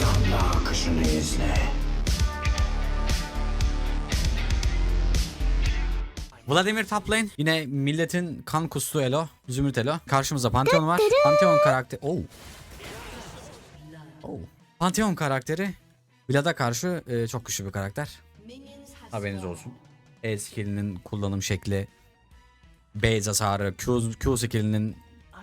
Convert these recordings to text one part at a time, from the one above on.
Damla akışını izle. Vladimir top lane. Yine milletin kan kustu elo. Zümrüt elo. Karşımızda Pantheon var. Pantheon karakteri... Oh. Oh. Pantheon karakteri Vlad'a karşı e, çok güçlü bir karakter. Haberiniz olsun. E skillinin kullanım şekli, base hasarı, Q, Q skillinin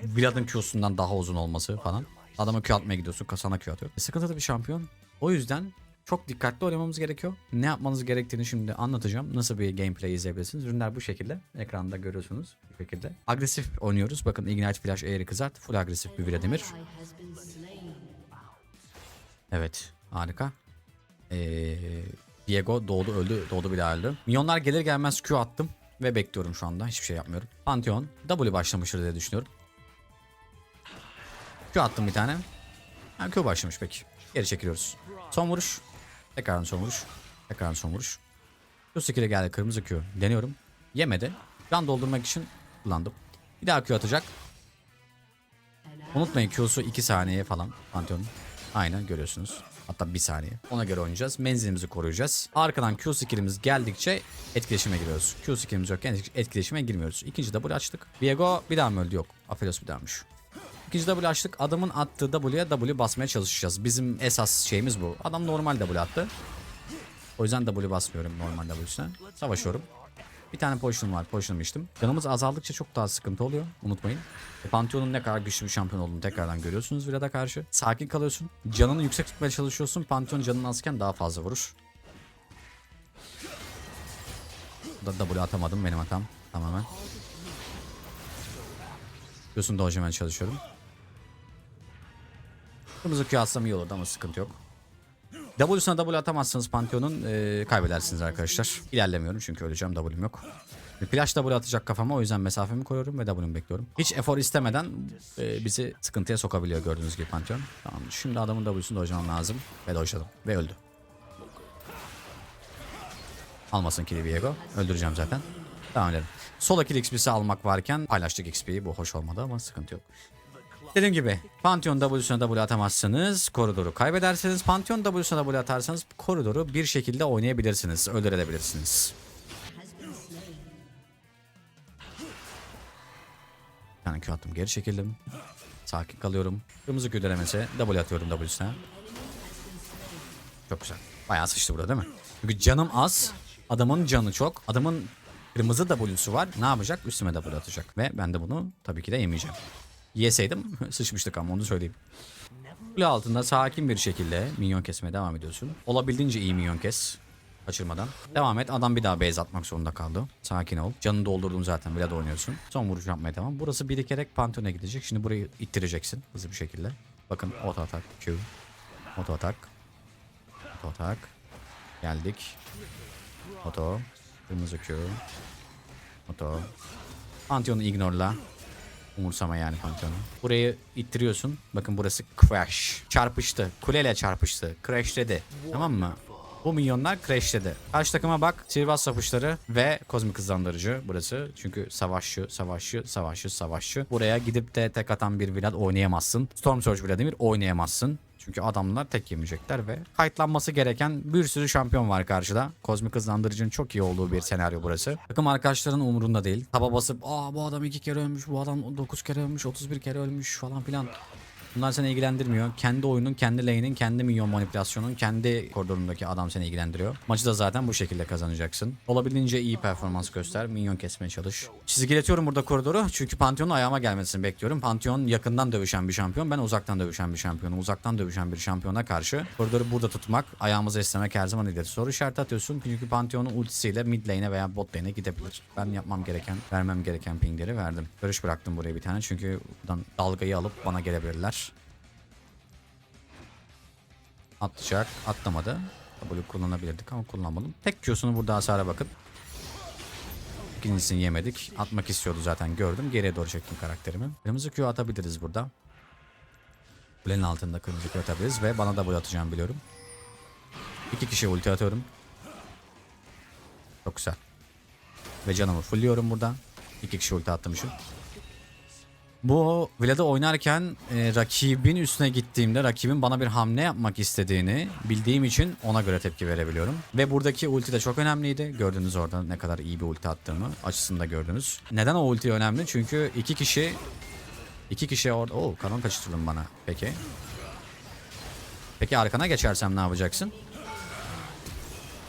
Vlad'ın Q'sundan daha uzun olması falan. Adama Q atmaya gidiyorsun, kasana Q atıyor. E, sıkıntılı bir şampiyon. O yüzden çok dikkatli oynamamız gerekiyor. Ne yapmanız gerektiğini şimdi anlatacağım. Nasıl bir gameplay izleyebilirsiniz. Ürünler bu şekilde. Ekranda görüyorsunuz bu şekilde. Agresif oynuyoruz. Bakın Ignite Flash eğri kızart. Full agresif bir Vladimir. Evet. Harika. Ee, Diego doğdu öldü. Doğdu bile öldü. Minyonlar gelir gelmez Q attım. Ve bekliyorum şu anda. Hiçbir şey yapmıyorum. Pantheon W başlamıştır diye düşünüyorum. Q attım bir tane. Ha, Q başlamış peki. Geri çekiliyoruz. Son vuruş. Tekrardan son vuruş. Tekrardan son vuruş. Q skill'e geldi kırmızı Q. Deniyorum. Yemedi. Can doldurmak için kullandım. Bir daha Q atacak. Unutmayın Q'su 2 saniye falan Pantheon'un. Aynen görüyorsunuz. Hatta 1 saniye. Ona göre oynayacağız. Menzilimizi koruyacağız. Arkadan Q skillimiz geldikçe etkileşime giriyoruz. Q skillimiz yokken etkileşime girmiyoruz. İkinci W açtık. Viego bir daha mı öldü? Yok. Aphelios bir dahaymış. İkinci W açtık. Adamın attığı W'ye W basmaya çalışacağız. Bizim esas şeyimiz bu. Adam normal W attı. O yüzden W basmıyorum normal W'sine. Savaşıyorum. Bir tane potion var. Potion'ımı içtim. Canımız azaldıkça çok daha sıkıntı oluyor. Unutmayın. E, Pantheon'un ne kadar güçlü bir şampiyon olduğunu tekrardan görüyorsunuz Vlad'a karşı. Sakin kalıyorsun. Canını yüksek tutmaya çalışıyorsun. Pantheon canını azken daha fazla vurur. Da W atamadım benim hatam. Tamamen. Diyorsun dojemeye çalışıyorum. Kırmızı Q atsam iyi olurdu ama sıkıntı yok. W'suna W atamazsanız Pantheon'un e, kaybedersiniz arkadaşlar. İlerlemiyorum çünkü öleceğim W'm yok. Flash W atacak kafama o yüzden mesafemi koyuyorum ve W'mi bekliyorum. Hiç efor istemeden e, bizi sıkıntıya sokabiliyor gördüğünüz gibi Pantheon. Tamam şimdi adamın W'sunu dojlamam lazım. Ve dojladım. Ve öldü. Almasın kili Viego. Öldüreceğim zaten. Devam edelim. Sol kill XP'si almak varken paylaştık XP'yi. Bu hoş olmadı ama sıkıntı yok. Dediğim gibi Pantheon W'suna W atamazsınız. Koridoru kaybedersiniz. Pantheon W'suna W atarsanız koridoru bir şekilde oynayabilirsiniz. Öldürebilirsiniz. Bir tane Q attım. Geri çekildim. Sakin kalıyorum. Kırmızı Q denemesi. W atıyorum W'suna. Çok güzel. Bayağı sıçtı burada değil mi? Çünkü canım az. Adamın canı çok. Adamın kırmızı W'su var. Ne yapacak? Üstüme W atacak. Ve ben de bunu tabii ki de yemeyeceğim. Yeseydim sıçmıştık ama onu söyleyeyim. Kule altında sakin bir şekilde minyon kesmeye devam ediyorsun. Olabildiğince iyi minyon kes. Kaçırmadan. Devam et. Adam bir daha base atmak zorunda kaldı. Sakin ol. Canını doldurdun zaten. Vlad oynuyorsun. Son vuruş yapmaya devam. Burası birikerek Pantheon'a gidecek. Şimdi burayı ittireceksin. Hızlı bir şekilde. Bakın auto atak. Q. Auto atak. Auto atak. Geldik. Auto. Kırmızı Q. Auto. Pantheon'u ignorla. Umursama yani Pantheon'u. Burayı ittiriyorsun. Bakın burası crash. Çarpıştı. Kuleyle çarpıştı. Crashledi. Tamam mı? Bu minyonlar crashledi. Karşı takıma bak. Sihirbaz sapışları ve kozmik hızlandırıcı burası. Çünkü savaşçı, savaşçı, savaşçı, savaşçı. Buraya gidip de tek atan bir Vlad oynayamazsın. Storm Surge Vladimir oynayamazsın. Çünkü adamlar tek yemeyecekler ve kayıtlanması gereken bir sürü şampiyon var karşıda. Kozmik hızlandırıcının çok iyi olduğu bir senaryo burası. Takım arkadaşların umurunda değil. Taba basıp aa bu adam iki kere ölmüş, bu adam 9 kere ölmüş, 31 kere ölmüş falan filan. Bunlar seni ilgilendirmiyor. Kendi oyunun, kendi lane'in, kendi minyon manipülasyonun, kendi koridorundaki adam seni ilgilendiriyor. Maçı da zaten bu şekilde kazanacaksın. Olabildiğince iyi performans göster. Minyon kesmeye çalış. Çizgiletiyorum burada koridoru. Çünkü Pantheon'un ayağıma gelmesini bekliyorum. Pantheon yakından dövüşen bir şampiyon. Ben uzaktan dövüşen bir şampiyonum. Uzaktan dövüşen bir şampiyona karşı koridoru burada tutmak, ayağımızı esnemek her zaman iyidir. Soru işareti atıyorsun. Çünkü Pantheon'un ultisiyle mid lane'e veya bot lane'e gidebilir. Ben yapmam gereken, vermem gereken pingleri verdim. Görüş bıraktım buraya bir tane. Çünkü buradan dalgayı alıp bana gelebilirler. Atlayacak. Atlamadı. W kullanabilirdik ama kullanmadım. Tek Q'sunu burada hasara bakın. İkincisini yemedik. Atmak istiyordu zaten gördüm. Geriye doğru çektim karakterimi. Kırmızı Q atabiliriz burada. Kulenin altında kırmızı Q atabiliriz ve bana da W atacağım biliyorum. İki kişi ulti atıyorum. Çok güzel. Ve canımı fullliyorum burada. İki kişi ulti attım şu. Bu Vlad'ı oynarken e, rakibin üstüne gittiğimde rakibin bana bir hamle yapmak istediğini bildiğim için ona göre tepki verebiliyorum. Ve buradaki ulti de çok önemliydi. Gördünüz orada ne kadar iyi bir ulti attığımı açısında gördünüz. Neden o ulti önemli? Çünkü iki kişi iki kişi orada... Oo kanon kaçırdım bana. Peki. Peki arkana geçersem ne yapacaksın?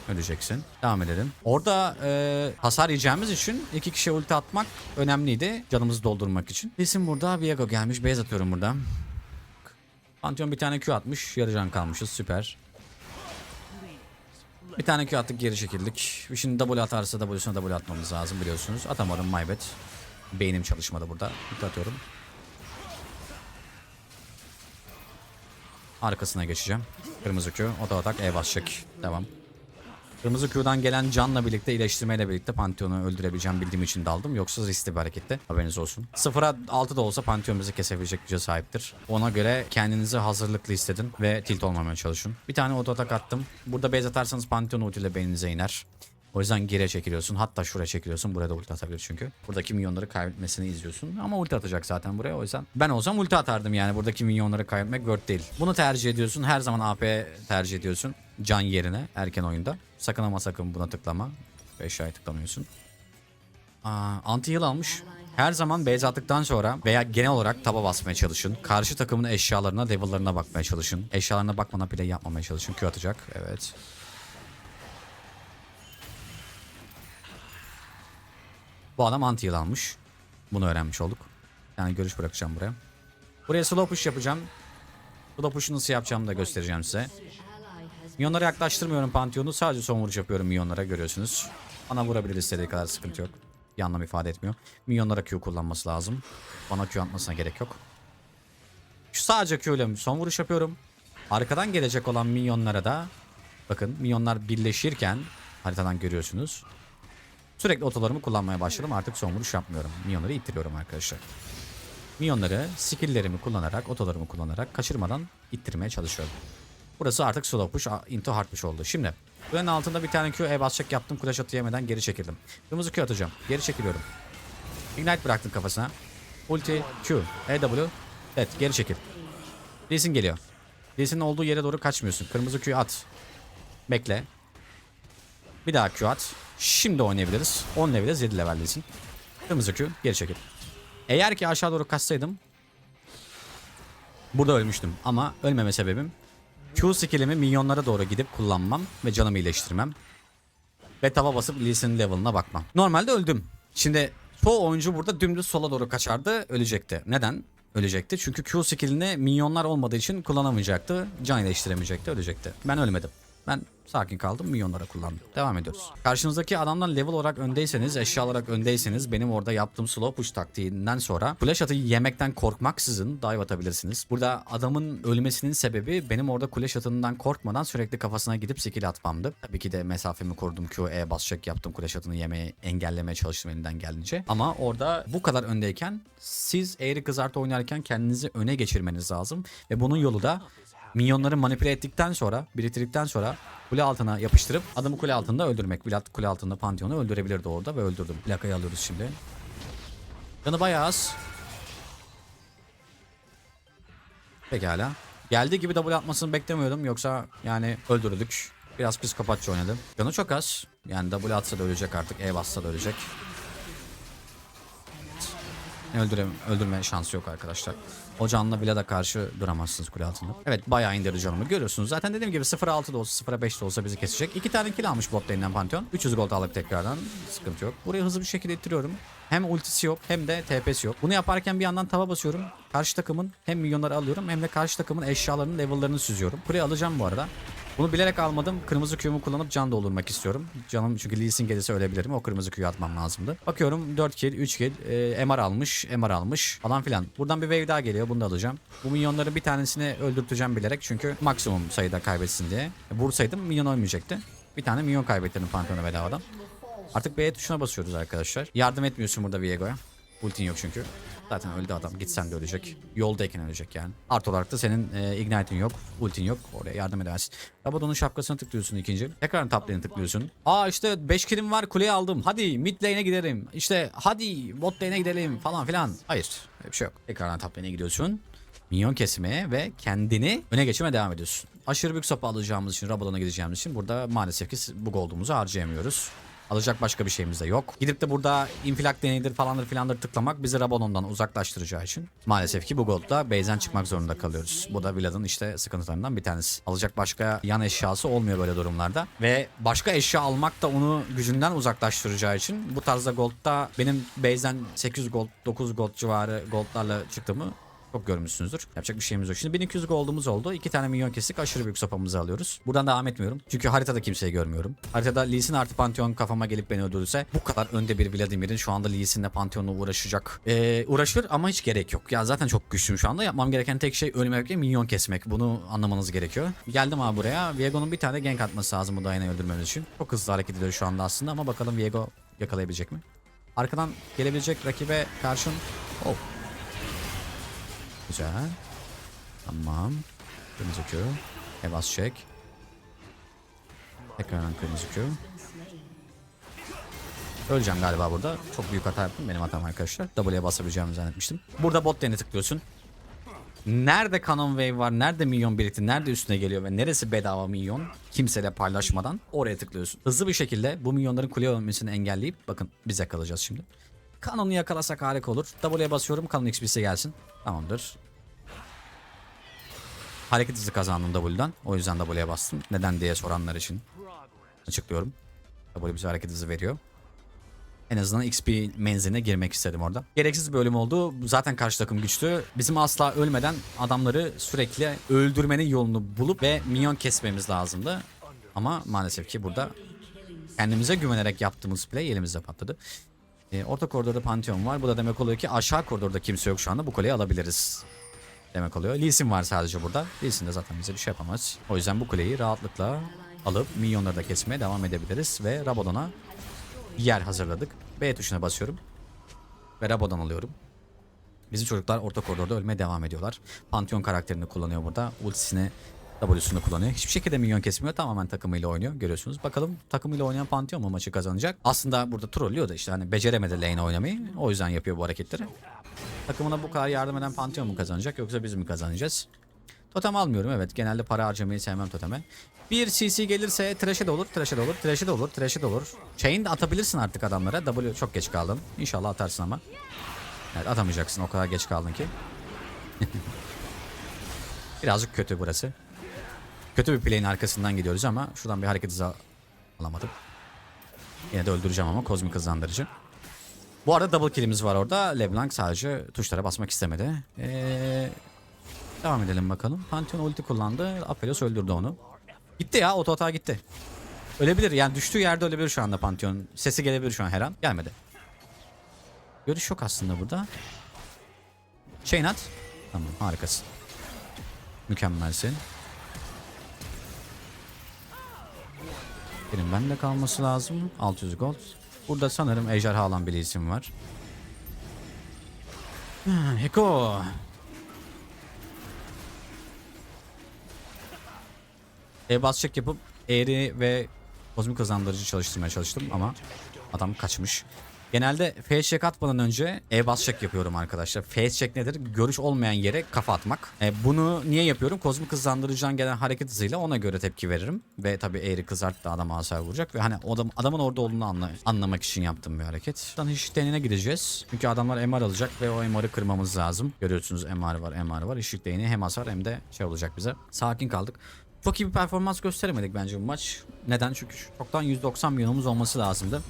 Öleceksin. Devam edelim. Orada e, hasar yiyeceğimiz için iki kişiye ulti atmak önemliydi. Canımızı doldurmak için. Lisin burada. Viego gelmiş. Beyaz atıyorum burada. Pantheon bir tane Q atmış. Yarı can kalmışız. Süper. Bir tane Q attık geri çekildik. Şimdi double atarsa W'suna double atmamız lazım biliyorsunuz. Atamadım my bad. Beynim çalışmadı burada. Ulti atıyorum. Arkasına geçeceğim. Kırmızı Q. Oto atak E basacak. Devam. Kırmızı Q'dan gelen canla birlikte iyileştirmeyle birlikte Pantheon'u öldürebileceğim bildiğim için daldım. Yoksa riskli bir hareketti. Haberiniz olsun. 0'a 6 da olsa Pantheon bizi kesebilecek güce sahiptir. Ona göre kendinizi hazırlıklı hissedin ve tilt olmamaya çalışın. Bir tane auto atak attım. Burada base atarsanız Pantheon ultiyle beyninize iner. O yüzden geriye çekiliyorsun. Hatta şuraya çekiliyorsun. Buraya da ulti atabilir çünkü. Buradaki minyonları kaybetmesini izliyorsun. Ama ulti atacak zaten buraya. O yüzden ben olsam ulti atardım yani. Buradaki minyonları kaybetmek worth değil. Bunu tercih ediyorsun. Her zaman AP tercih ediyorsun. Can yerine erken oyunda. Sakın ama sakın buna tıklama. Ve aşağıya tıklamıyorsun. Aa, anti heal almış. Her zaman base attıktan sonra veya genel olarak taba basmaya çalışın. Karşı takımın eşyalarına, level'larına bakmaya çalışın. Eşyalarına bakmadan play yapmamaya çalışın. Q atacak. Evet. Bu adam anti almış. Bunu öğrenmiş olduk. Yani görüş bırakacağım buraya. Buraya slow push yapacağım. Slow push'u nasıl yapacağımı da göstereceğim size. Minyonlara yaklaştırmıyorum Pantheon'u. Sadece son vuruş yapıyorum minyonlara görüyorsunuz. Bana vurabilir istediği kadar sıkıntı yok. Bir anlam ifade etmiyor. Minyonlara Q kullanması lazım. Bana Q atmasına gerek yok. Şu sadece Q ile son vuruş yapıyorum. Arkadan gelecek olan minyonlara da bakın minyonlar birleşirken haritadan görüyorsunuz. Sürekli otolarımı kullanmaya başladım. Artık son vuruş yapmıyorum. Minyonları ittiriyorum arkadaşlar. Minyonları skilllerimi kullanarak, otolarımı kullanarak kaçırmadan ittirmeye çalışıyorum. Burası artık slow push into hard push oldu. Şimdi kulenin altında bir tane Q E basacak yaptım. Kulaç atı yemeden geri çekildim. Kırmızı Q atacağım. Geri çekiliyorum. Ignite bıraktım kafasına. Ulti Q E W Evet geri çekil. Lee geliyor. Lee olduğu yere doğru kaçmıyorsun. Kırmızı Q at. Bekle. Bir daha Q at. Şimdi oynayabiliriz. 10 leveliz 7 level Lee Sin. Kırmızı Q geri çekil. Eğer ki aşağı doğru kaçsaydım burada ölmüştüm. Ama ölmeme sebebim Q skillimi minyonlara doğru gidip kullanmam ve canımı iyileştirmem. Ve tava basıp Lee Sin level'ına bakmam. Normalde öldüm. Şimdi çoğu oyuncu burada dümdüz sola doğru kaçardı ölecekti. Neden? Ölecekti. Çünkü Q skillini minyonlar olmadığı için kullanamayacaktı. Can iyileştiremeyecekti. Ölecekti. Ben ölmedim. Ben sakin kaldım minyonlara kullandım. Devam ediyoruz. Karşınızdaki adamdan level olarak öndeyseniz, eşya olarak öndeyseniz benim orada yaptığım slow push taktiğinden sonra flash atı yemekten korkmaksızın dive atabilirsiniz. Burada adamın ölmesinin sebebi benim orada kule atından korkmadan sürekli kafasına gidip skill atmamdı. Tabii ki de mesafemi korudum Q, E basacak yaptım kule atını yemeyi engellemeye çalıştım elinden geldiğince. Ama orada bu kadar öndeyken siz eğri kızartı oynarken kendinizi öne geçirmeniz lazım. Ve bunun yolu da minyonları manipüle ettikten sonra, biriktirdikten sonra kule altına yapıştırıp adamı kule altında öldürmek. Vlad kule altında Pantheon'u öldürebilirdi orada ve öldürdüm. Plakayı alıyoruz şimdi. Canı bayağı az. Pekala. Geldiği gibi double atmasını beklemiyordum. Yoksa yani öldürdük. Biraz psikopatça oynadı. Canı çok az. Yani double atsa da ölecek artık. E bassa da ölecek. Öldüre, öldürme şansı yok arkadaşlar. O canla bile de karşı duramazsınız kule altında. Evet bayağı indirdi canımı görüyorsunuz. Zaten dediğim gibi 0.6 da olsa 0.5 de olsa bizi kesecek. İki tane kill almış bot lane'den Pantheon. 300 gold alıp tekrardan sıkıntı yok. Burayı hızlı bir şekilde ittiriyorum. Hem ultisi yok hem de TP'si yok. Bunu yaparken bir yandan tava basıyorum. Karşı takımın hem milyonları alıyorum hem de karşı takımın eşyalarının level'larını süzüyorum. Kuleyi alacağım bu arada. Bunu bilerek almadım. Kırmızı Q'mu kullanıp can doldurmak istiyorum. Canım çünkü Lee Sin gelirse ölebilirim. O kırmızı Q'yu atmam lazımdı. Bakıyorum 4 kill, 3 kill. E, MR almış, MR almış falan filan. Buradan bir wave daha geliyor. Bunu da alacağım. Bu minyonların bir tanesini öldürteceğim bilerek. Çünkü maksimum sayıda kaybetsin diye. Vursaydım minyon ölmeyecekti. Bir tane minyon kaybettirdim Pantheon'a bedavadan. Artık B tuşuna basıyoruz arkadaşlar. Yardım etmiyorsun burada Viego'ya. Ultin yok çünkü. Zaten öldü adam. Gitsen de ölecek. Yoldayken ölecek yani. Art olarak da senin e, ignite'in yok. Ultin yok. Oraya yardım edersin. Rabadon'un şapkasına tıklıyorsun ikinci. Tekrar top lane'e tıklıyorsun. Aa işte 5 killim var kuleyi aldım. Hadi mid lane'e gidelim. İşte hadi bot lane'e gidelim falan filan. Hayır. Öyle bir şey yok. Tekrardan top lane'e gidiyorsun. Minyon kesmeye ve kendini öne geçirmeye devam ediyorsun. Aşırı büyük sopa alacağımız için, Rabadon'a gideceğimiz için burada maalesef ki bu gold'umuzu harcayamıyoruz. Alacak başka bir şeyimiz de yok. Gidip de burada infilak deneyidir falandır filandır tıklamak bizi Rabadon'dan uzaklaştıracağı için maalesef ki bu gold'da base'den çıkmak zorunda kalıyoruz. Bu da Vlad'ın işte sıkıntılarından bir tanesi. Alacak başka yan eşyası olmuyor böyle durumlarda. Ve başka eşya almak da onu gücünden uzaklaştıracağı için bu tarzda gold'da benim base'den 800 gold 9 gold civarı gold'larla çıktığımı çok görmüşsünüzdür. Yapacak bir şeyimiz yok. Şimdi 1200 gold'umuz oldu. İki tane milyon kestik. Aşırı büyük sopamızı alıyoruz. Buradan devam etmiyorum. Çünkü haritada kimseyi görmüyorum. Haritada Lee Sin artı Pantheon kafama gelip beni öldürürse bu kadar önde bir Vladimir'in şu anda Lee Sin'le Pantheon'la uğraşacak. Ee, uğraşır ama hiç gerek yok. Ya zaten çok güçlüyüm şu anda. Yapmam gereken tek şey ölmemek ve milyon kesmek. Bunu anlamanız gerekiyor. Geldim abi buraya. Viego'nun bir tane gank atması lazım bu Diana'yı öldürmemiz için. Çok hızlı hareket ediyor şu anda aslında ama bakalım Viego yakalayabilecek mi? Arkadan gelebilecek rakibe karşın... Oh. Güzel. Tamam. Kırmızı Q. Evas çek. Tekrardan kırmızı Q. Öleceğim galiba burada. Çok büyük hata yaptım. Benim hatam arkadaşlar. W'ye basabileceğimi zannetmiştim. Burada bot lane'e tıklıyorsun. Nerede Canon Wave var? Nerede milyon birikti? Nerede üstüne geliyor ve neresi bedava milyon? Kimseyle paylaşmadan oraya tıklıyorsun. Hızlı bir şekilde bu milyonların kuleye ölmesini engelleyip bakın bize kalacağız şimdi. Kanon'u yakalasak harika olur. W'ye basıyorum. Kanon XP'si gelsin. Tamamdır. Hareket hızı kazandım W'dan. O yüzden W'ye bastım. Neden diye soranlar için açıklıyorum. W bize hareket hızı veriyor. En azından XP menziline girmek istedim orada. Gereksiz bir bölüm oldu. Zaten karşı takım güçlü. Bizim asla ölmeden adamları sürekli öldürmenin yolunu bulup ve minyon kesmemiz lazımdı. Ama maalesef ki burada kendimize güvenerek yaptığımız play elimizde patladı. E, orta koridorda Pantheon var. Bu da demek oluyor ki aşağı koridorda kimse yok şu anda. Bu kuleyi alabiliriz. Demek oluyor. Lee var sadece burada. Lee de zaten bize bir şey yapamaz. O yüzden bu kuleyi rahatlıkla alıp minyonları da kesmeye devam edebiliriz. Ve Rabadon'a yer hazırladık. B tuşuna basıyorum. Ve Rabadon alıyorum. Bizim çocuklar orta koridorda ölmeye devam ediyorlar. Pantheon karakterini kullanıyor burada. Ultisini W'sunu kullanıyor. Hiçbir şekilde minyon kesmiyor. Tamamen takımıyla oynuyor. Görüyorsunuz. Bakalım takımıyla oynayan Pantheon mu maçı kazanacak? Aslında burada trollüyor da işte hani beceremedi lane oynamayı. O yüzden yapıyor bu hareketleri. Takımına bu kadar yardım eden Pantheon mu kazanacak yoksa biz mi kazanacağız? Totem almıyorum evet. Genelde para harcamayı sevmem toteme. Bir CC gelirse trash'e de olur, trash'e de olur, trash'e de olur, trash'e de olur. Chain de atabilirsin artık adamlara. W çok geç kaldım. İnşallah atarsın ama. Evet atamayacaksın o kadar geç kaldın ki. Birazcık kötü burası. Kötü bir play'in arkasından gidiyoruz ama şuradan bir hareket hızı alamadım. Yine de öldüreceğim ama kozmik hızlandırıcı. Bu arada double kill'imiz var orada. LeBlanc sadece tuşlara basmak istemedi. Ee, devam edelim bakalım. Pantheon ulti kullandı. Aphelios öldürdü onu. Gitti ya oto hata gitti. Ölebilir yani düştüğü yerde ölebilir şu anda Pantheon. Sesi gelebilir şu an her an. Gelmedi. Görüş yok aslında burada. Chain at. Tamam harikasın. Mükemmelsin. Benim bende kalması lazım. 600 gold. Burada sanırım ejderha alan bir isim var. Heko. E-bas check yapıp eğri ve kozmik hızlandırıcı çalıştırmaya çalıştım ama adam kaçmış. Genelde face check atmadan önce e-bas check yapıyorum arkadaşlar. Face check nedir? Görüş olmayan yere kafa atmak. E, bunu niye yapıyorum? Kozmik hızlandırıcıdan gelen hareket hızıyla ona göre tepki veririm. Ve tabii eğri kızart da adama hasar vuracak. Ve hani adam, adamın orada olduğunu anla, anlamak için yaptığım bir hareket. Şuradan hiç denine gideceğiz. Çünkü adamlar MR alacak ve o MR'ı kırmamız lazım. Görüyorsunuz MR var MR var. Işık değneği hem hasar hem de şey olacak bize. Sakin kaldık. Çok iyi bir performans gösteremedik bence bu maç. Neden? Çünkü çoktan 190 milyonumuz olması lazımdı.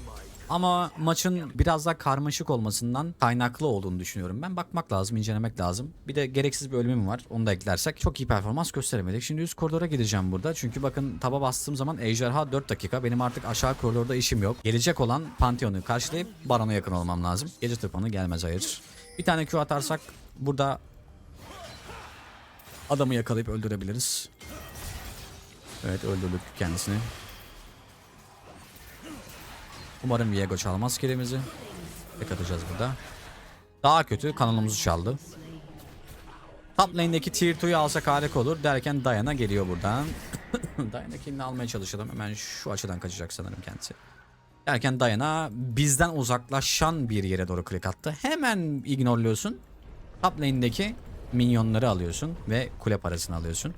Ama maçın biraz daha karmaşık olmasından kaynaklı olduğunu düşünüyorum. Ben bakmak lazım, incelemek lazım. Bir de gereksiz bir ölümüm var. Onu da eklersek çok iyi performans gösteremedik. Şimdi üst koridora gideceğim burada. Çünkü bakın taba bastığım zaman Ejderha 4 dakika. Benim artık aşağı koridorda işim yok. Gelecek olan Pantheon'u karşılayıp Baron'a yakın olmam lazım. Gece tırpanı gelmez hayır. Bir tane Q atarsak burada adamı yakalayıp öldürebiliriz. Evet öldürdük kendisini. Umarım Viego çalmaz kilimizi. Tek atacağız burada. Daha kötü kanalımızı çaldı. Top lane'deki tier 2'yu alsak harika olur derken Diana geliyor buradan. Diana kimini almaya çalışalım. Hemen şu açıdan kaçacak sanırım kendisi. Derken Diana bizden uzaklaşan bir yere doğru klik attı. Hemen ignorluyorsun. Top lane'deki minyonları alıyorsun ve kule parasını alıyorsun.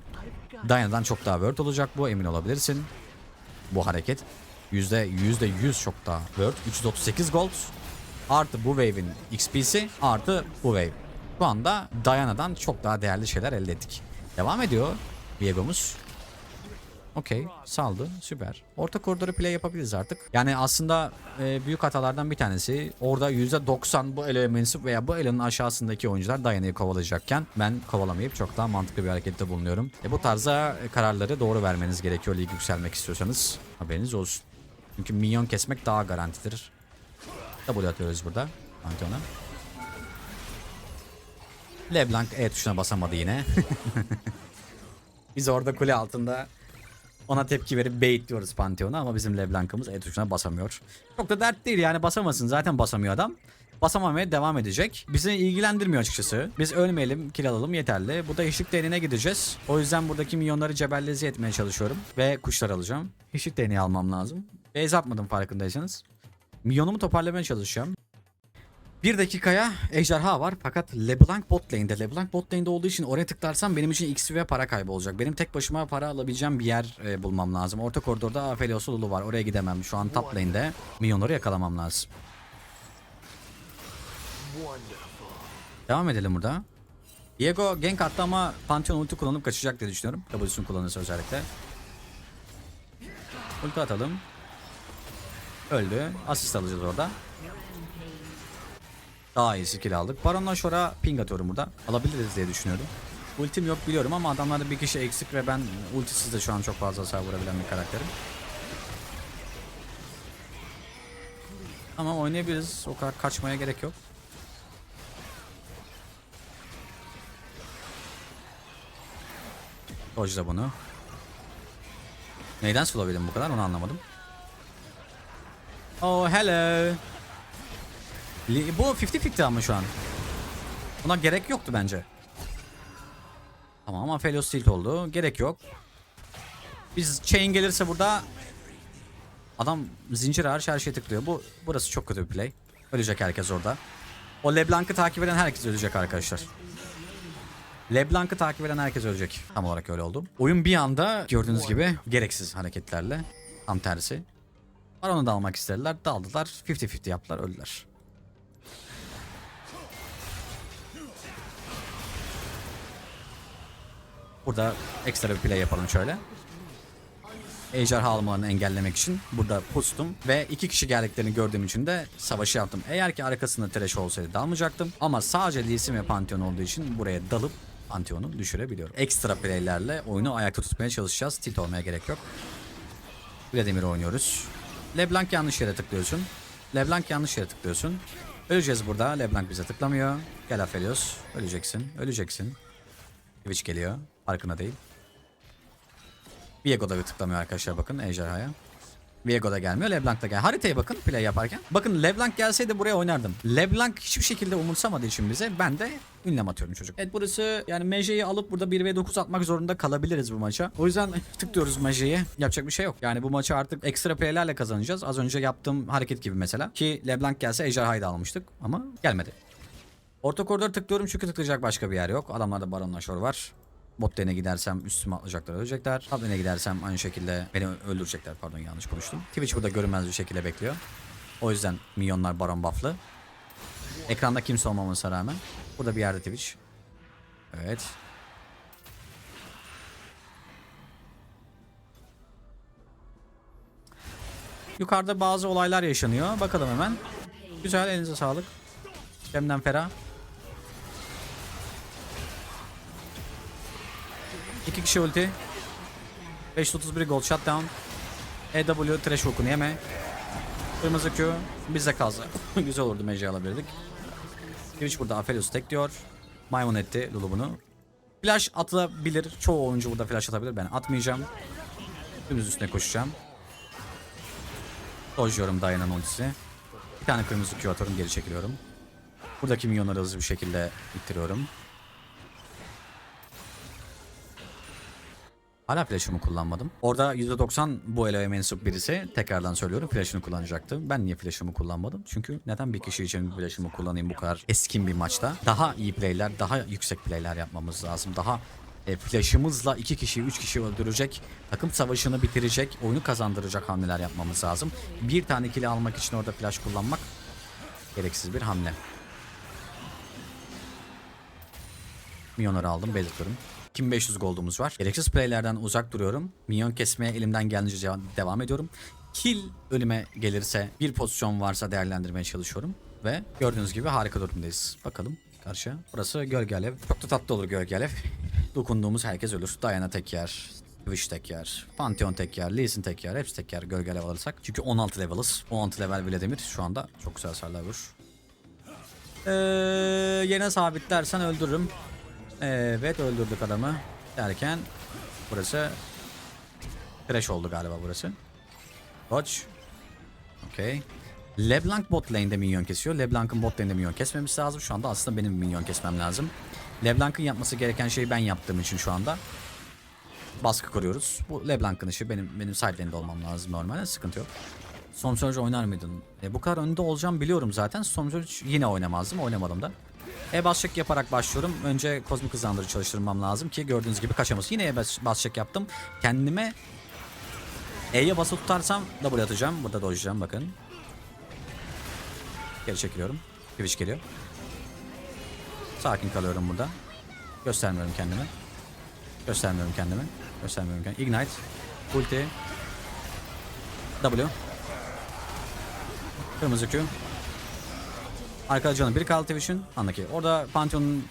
Diana'dan çok daha worth olacak bu emin olabilirsin. Bu hareket yüzde yüzde yüz çok daha worth. 338 gold artı bu wave'in XP'si artı bu wave. Şu anda Diana'dan çok daha değerli şeyler elde ettik. Devam ediyor Diego'muz. Okey saldı süper. Orta koridoru play yapabiliriz artık. Yani aslında e, büyük hatalardan bir tanesi orada %90 bu elo mensup veya bu elonun aşağısındaki oyuncular Diana'yı kovalayacakken ben kovalamayıp çok daha mantıklı bir harekette bulunuyorum. E, bu tarzda e, kararları doğru vermeniz gerekiyor lig yükselmek istiyorsanız. Haberiniz olsun. Çünkü minyon kesmek daha garantidir. W atıyoruz burada. Pantheon'a. LeBlanc E tuşuna basamadı yine. Biz orada kule altında ona tepki verip bait diyoruz Pantheon'a ama bizim LeBlanc'ımız E tuşuna basamıyor. Çok da dert değil yani basamasın zaten basamıyor adam. Basamamaya devam edecek. Bizi ilgilendirmiyor açıkçası. Biz ölmeyelim, kill alalım yeterli. Bu da eşlik değerine gideceğiz. O yüzden buradaki milyonları cebellezi etmeye çalışıyorum. Ve kuşlar alacağım. Eşlik değerini almam lazım. Base atmadım farkındaysanız. Milyonumu toparlamaya çalışacağım. Bir dakikaya ejderha var fakat LeBlanc bot lane'de. LeBlanc bot lane'de olduğu için oraya tıklarsam benim için XP ve para kaybı olacak. Benim tek başıma para alabileceğim bir yer e, bulmam lazım. Orta koridorda Aphelios Lulu var. Oraya gidemem. Şu an top lane'de. Minyonları yakalamam lazım. Devam edelim burada. Diego gank attı ama Pantheon ulti kullanıp kaçacak diye düşünüyorum. W'sunu kullanırsa özellikle. Ulti atalım. Öldü. Asist alacağız orada. Daha iyi skill aldık. Baron'la Shora ping atıyorum burada. Alabiliriz diye düşünüyorum. Ultim yok biliyorum ama adamlarda bir kişi eksik ve ben ultisiz de şu an çok fazla hasar vurabilen bir karakterim. Ama oynayabiliriz. O kadar kaçmaya gerek yok. Dodge'la bunu. Neyden slow yedim bu kadar onu anlamadım. Oh hello. Bu 50-50 ama şu an. Buna gerek yoktu bence. Tamam ama Felios tilt oldu. Gerek yok. Biz chain gelirse burada adam zincir hariç her şeyi tıklıyor. Bu burası çok kötü bir play. Ölecek herkes orada. O LeBlanc'ı takip eden herkes ölecek arkadaşlar. LeBlanc'ı takip eden herkes ölecek. Tam olarak öyle oldu. Oyun bir anda gördüğünüz gibi gereksiz hareketlerle tam tersi. Baron'u da almak istediler. Daldılar. 50-50 yaptılar. Öldüler. Burada ekstra bir play yapalım şöyle. Ejderha almalarını engellemek için burada pustum ve iki kişi geldiklerini gördüğüm için de savaşı yaptım. Eğer ki arkasında trash olsaydı dalmayacaktım ama sadece Lee ve Pantheon olduğu için buraya dalıp Pantheon'u düşürebiliyorum. Ekstra playlerle oyunu ayakta tutmaya çalışacağız. Tilt olmaya gerek yok. Vladimir oynuyoruz. LeBlanc yanlış yere tıklıyorsun. LeBlanc yanlış yere tıklıyorsun. Öleceğiz burada. LeBlanc bize tıklamıyor. Gel Aphelios. Öleceksin. Öleceksin. Twitch geliyor. Farkında değil. Viego da bir tıklamıyor arkadaşlar bakın ejderhaya. Viego da gelmiyor. LeBlanc da gel. Haritaya bakın play yaparken. Bakın LeBlanc gelseydi buraya oynardım. LeBlanc hiçbir şekilde umursamadığı için bize ben de ünlem atıyorum çocuk. Evet burası yani Meje'yi alıp burada 1v9 atmak zorunda kalabiliriz bu maça. O yüzden tıklıyoruz Meje'yi. Yapacak bir şey yok. Yani bu maçı artık ekstra playlerle kazanacağız. Az önce yaptığım hareket gibi mesela. Ki LeBlanc gelse ejderhayı almıştık ama gelmedi. Orta koridor tıklıyorum çünkü tıklayacak başka bir yer yok. Adamlarda Baron'la Shore var. Bot lane'e gidersem üstüme atlayacaklar ölecekler. Top gidersem aynı şekilde beni öldürecekler pardon yanlış konuştum. Twitch burada görünmez bir şekilde bekliyor. O yüzden milyonlar baron buff'lı. Ekranda kimse olmamasına rağmen. Burada bir yerde Twitch. Evet. Yukarıda bazı olaylar yaşanıyor. Bakalım hemen. Güzel elinize sağlık. Demden ferah. Kişi ulti. 531 gold shutdown. EW trash hook'unu yeme. Kırmızı Q bizde kalsa. Güzel olurdu Magi alabilirdik. Twitch burada Aphelios tek diyor. Maymun etti Lulu bunu. Flash atılabilir. Çoğu oyuncu burada flash atabilir. Ben atmayacağım. Dümdüz üstüne koşacağım. Dojluyorum Diana'nın ultisi. Bir tane kırmızı Q atıyorum geri çekiliyorum. Buradaki minyonları hızlı bir şekilde ittiriyorum. Hala flash'ımı kullanmadım. Orada %90 bu eloya mensup birisi tekrardan söylüyorum flash'ını kullanacaktı. Ben niye flash'ımı kullanmadım? Çünkü neden bir kişi için flash'ımı kullanayım bu kadar eskin bir maçta? Daha iyi playler, daha yüksek playler yapmamız lazım. Daha e, flash'ımızla iki kişi, üç kişi öldürecek, takım savaşını bitirecek, oyunu kazandıracak hamleler yapmamız lazım. Bir tane kill almak için orada flash kullanmak gereksiz bir hamle. Minyonları aldım, belirtiyorum. 2500 gold'umuz var. Gereksiz playlerden uzak duruyorum. Minyon kesmeye elimden geldiğince devam ediyorum. Kill önüme gelirse bir pozisyon varsa değerlendirmeye çalışıyorum. Ve gördüğünüz gibi harika durumdayız. Bakalım karşıya. Burası gölge alev. Çok da tatlı olur gölge alev. Dokunduğumuz herkes ölür. Diana tek yer. Twitch tek yer. Pantheon tek yer. Lee Sin tek yer. Hepsi tek yer gölge alev alırsak. Çünkü 16 level'ız. 16 level Vladimir şu anda çok güzel hasarlar vurur. Ee, yerine sabitlersen öldürürüm. Evet öldürdük adamı. Derken burası crash oldu galiba burası. Dodge. Okey. LeBlanc bot lane'de minyon kesiyor. LeBlanc'ın bot lane'de minyon kesmemesi lazım. Şu anda aslında benim minyon kesmem lazım. LeBlanc'ın yapması gereken şeyi ben yaptığım için şu anda baskı kuruyoruz. Bu LeBlanc'ın işi benim benim side lane'de olmam lazım normalde. Sıkıntı yok. Storm Surge oynar mıydın? E, bu kadar önde olacağım biliyorum zaten. Storm Surge yine oynamazdım. Oynamadım da. E-bas check yaparak başlıyorum. Önce kozmik hızlandırıcı çalıştırmam lazım ki gördüğünüz gibi kaçamaz. Yine e-bas check yaptım. Kendime E'ye basılı tutarsam W atacağım. Burada dojlayacağım bakın. Geri çekiliyorum. Twitch geliyor. Sakin kalıyorum burada. Göstermiyorum kendimi. Göstermiyorum kendimi. Göstermiyorum kendimi. Ignite. Ulti. W. Kırmızı Q. Arkada bir kaldı Twitch'in. Anlaki. Orada Pantheon'un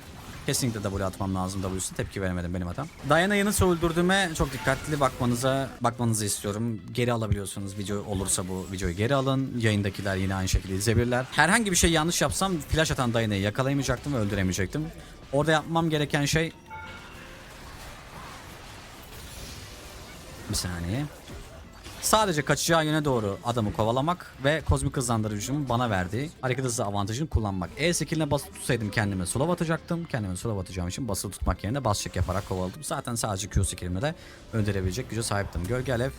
kesinlikle W atmam lazım W'sine. Tepki veremedim benim hatam. Diana'yı nasıl öldürdüğüme çok dikkatli bakmanıza bakmanızı istiyorum. Geri alabiliyorsunuz video olursa bu videoyu geri alın. Yayındakiler yine aynı şekilde izleyebilirler. Herhangi bir şey yanlış yapsam flash atan Diana'yı yakalayamayacaktım ve öldüremeyecektim. Orada yapmam gereken şey bir saniye. Sadece kaçacağı yöne doğru adamı kovalamak ve kozmik hızlandırıcımın bana verdiği hareket hızı avantajını kullanmak. E skilline basılı tutsaydım kendime slow atacaktım. Kendime slow atacağım için basılı tutmak yerine bas check yaparak kovaladım. Zaten sadece Q skillimle de öldürebilecek güce sahiptim. Gölge alev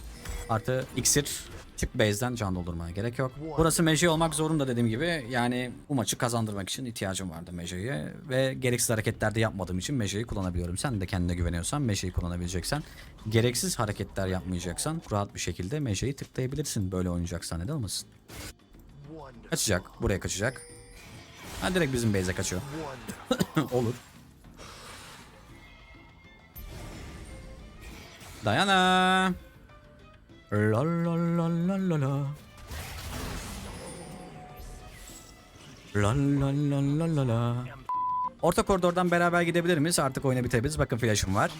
artı iksir Çık base'den can doldurmaya gerek yok. Burası Meji olmak zorunda dediğim gibi. Yani bu maçı kazandırmak için ihtiyacım vardı Meji'ye. Ve gereksiz hareketlerde yapmadığım için Meji'yi kullanabiliyorum. Sen de kendine güveniyorsan Meji'yi kullanabileceksen. Gereksiz hareketler yapmayacaksan rahat bir şekilde Meji'yi tıklayabilirsin. Böyle oynayacaksan neden olmasın? Kaçacak. Buraya kaçacak. Ha direkt bizim base'e kaçıyor. Olur. Dayana. La la la la la la. La la la la la la. Orta koridordan beraber gidebilir miyiz? Artık oyunu bitirebiliriz. Bakın flash'ım var.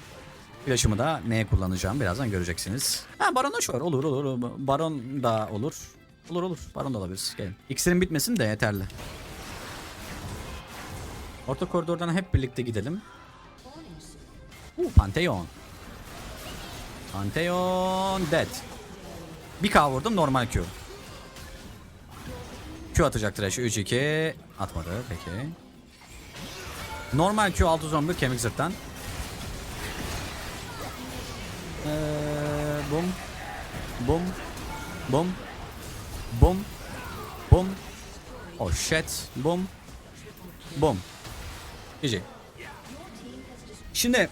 Flash'ımı da neye kullanacağım birazdan göreceksiniz. Ha Baron hoş var. Olur olur. Baron da olur. Olur olur. Baron da olabilir. Gelin. İksirin bitmesin de yeterli. Orta koridordan hep birlikte gidelim. Uh, Pantheon. Pantheon dead. Bir K vurdum normal Q. Q atacak Thresh'e 3-2. Atmadı peki. Normal Q 611 kemik zırttan. Ee, bum. Bum. Bum. Bum. Bum. Oh shit. Bum. Bum. GG. Şimdi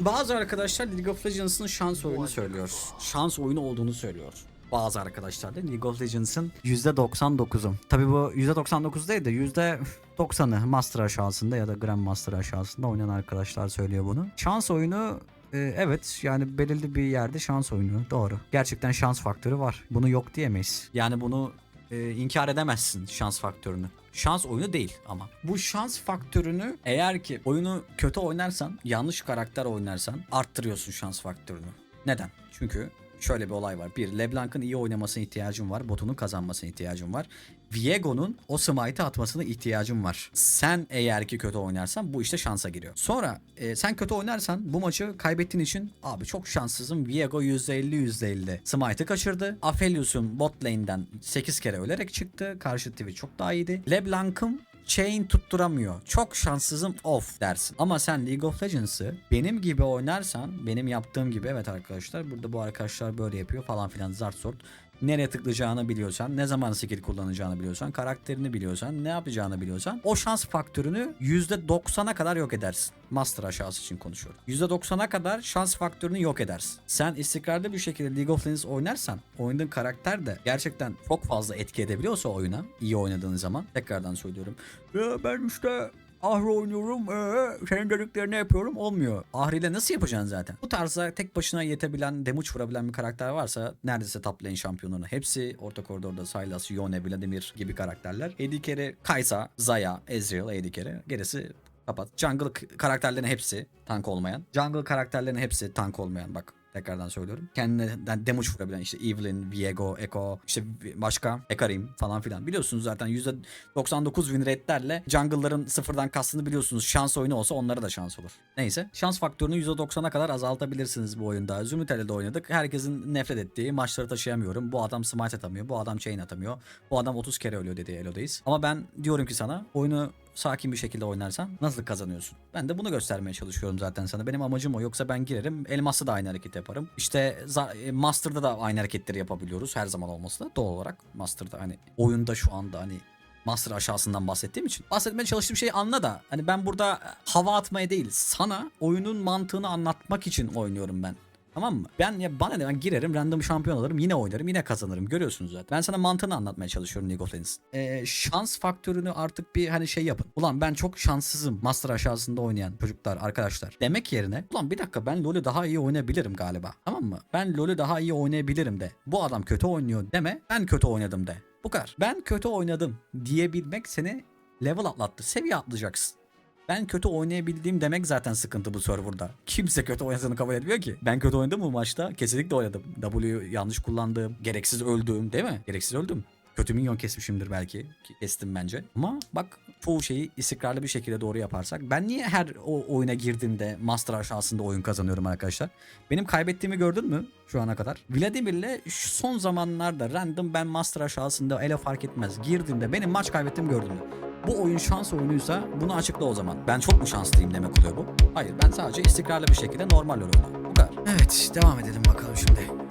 bazı arkadaşlar League of Legends'ın şans oyunu söylüyor. Şans oyunu olduğunu söylüyor. Bazı arkadaşlar da League of Legends'ın %99'u. Tabi bu %99 değil de %90'ı Master aşağısında ya da Grand Master aşağısında oynayan arkadaşlar söylüyor bunu. Şans oyunu e, evet yani belirli bir yerde şans oyunu doğru. Gerçekten şans faktörü var. Bunu yok diyemeyiz. Yani bunu e, inkar edemezsin şans faktörünü. Şans oyunu değil ama. Bu şans faktörünü eğer ki oyunu kötü oynarsan, yanlış karakter oynarsan arttırıyorsun şans faktörünü. Neden? Çünkü şöyle bir olay var. Bir, LeBlanc'ın iyi oynamasına ihtiyacım var. Botunun kazanmasına ihtiyacım var. Viego'nun o smite'ı atmasına ihtiyacım var. Sen eğer ki kötü oynarsan bu işte şansa giriyor. Sonra e, sen kötü oynarsan bu maçı kaybettiğin için abi çok şanssızım. Viego %50 %50 smite'ı kaçırdı. Aphelios'un bot lane'den 8 kere ölerek çıktı. Karşı TV çok daha iyiydi. LeBlanc'ım chain tutturamıyor. Çok şanssızım off dersin. Ama sen League of Legends'ı benim gibi oynarsan benim yaptığım gibi evet arkadaşlar burada bu arkadaşlar böyle yapıyor falan filan zart sort. Nereye tıklayacağını biliyorsan, ne zaman skill kullanacağını biliyorsan, karakterini biliyorsan, ne yapacağını biliyorsan o şans faktörünü %90'a kadar yok edersin. Master aşağısı için konuşuyorum. %90'a kadar şans faktörünü yok edersin. Sen istikrarlı bir şekilde League of Legends oynarsan, oynadığın karakter de gerçekten çok fazla etki edebiliyorsa oyuna, iyi oynadığın zaman, tekrardan söylüyorum. Ya ben işte Ahri oynuyorum, ee, senin dediklerini yapıyorum olmuyor. Ahri ile nasıl yapacaksın zaten? Bu tarzda tek başına yetebilen, damage vurabilen bir karakter varsa neredeyse top lane şampiyonlarının hepsi orta koridorda Sylas, Yone, Vladimir gibi karakterler. AD carry Kaysa, Zaya, Ezreal, carry. Gerisi kapat. Jungle karakterlerin hepsi tank olmayan. Jungle karakterlerin hepsi tank olmayan bak. Tekrardan söylüyorum. Kendinden damage vurabilen işte Evelyn, Viego, Echo, işte başka Ekarim falan filan. Biliyorsunuz zaten %99 win rate'lerle jungle'ların sıfırdan kastını biliyorsunuz. Şans oyunu olsa onlara da şans olur. Neyse. Şans faktörünü %90'a kadar azaltabilirsiniz bu oyunda. Zümrütel'de oynadık. Herkesin nefret ettiği maçları taşıyamıyorum. Bu adam smite atamıyor. Bu adam chain atamıyor. Bu adam 30 kere ölüyor dedi Elo'dayız. Ama ben diyorum ki sana oyunu sakin bir şekilde oynarsan nasıl kazanıyorsun? Ben de bunu göstermeye çalışıyorum zaten sana. Benim amacım o. Yoksa ben girerim elmasda da aynı hareket yaparım. İşte e, Master'da da aynı hareketleri yapabiliyoruz her zaman olması da doğal olarak. Master'da hani oyunda şu anda hani Master aşağısından bahsettiğim için. Bahsetmeye çalıştığım şeyi anla da hani ben burada e, hava atmaya değil sana oyunun mantığını anlatmak için oynuyorum ben. Tamam mı? Ben ya bana ne ben girerim random şampiyon alırım yine oynarım yine kazanırım görüyorsunuz zaten. Ben sana mantığını anlatmaya çalışıyorum League of Legends. Ee, şans faktörünü artık bir hani şey yapın. Ulan ben çok şanssızım master aşağısında oynayan çocuklar arkadaşlar. Demek yerine ulan bir dakika ben LoL'ü daha iyi oynayabilirim galiba. Tamam mı? Ben LoL'ü daha iyi oynayabilirim de. Bu adam kötü oynuyor deme ben kötü oynadım de. Bu kadar. Ben kötü oynadım diyebilmek seni level atlattı. Seviye atlayacaksın. Ben kötü oynayabildiğim demek zaten sıkıntı bu serverda. Kimse kötü oynadığını kabul etmiyor ki. Ben kötü oynadım bu maçta. Kesinlikle oynadım. W'yu yanlış kullandım. Gereksiz öldüm değil mi? Gereksiz öldüm. Kötü minyon kesmişimdir belki. Ki Kestim bence. Ama bak çoğu şeyi istikrarlı bir şekilde doğru yaparsak. Ben niye her o oyuna girdiğimde master aşağısında oyun kazanıyorum arkadaşlar? Benim kaybettiğimi gördün mü şu ana kadar? Vladimir'le son zamanlarda random ben master aşağısında ele fark etmez. Girdiğimde benim maç kaybettiğimi gördün mü? Bu oyun şans oyunuysa bunu açıkla o zaman. Ben çok mu şanslıyım demek oluyor bu? Hayır ben sadece istikrarlı bir şekilde normal oynuyorum. Bu kadar. Evet devam edelim bakalım şimdi.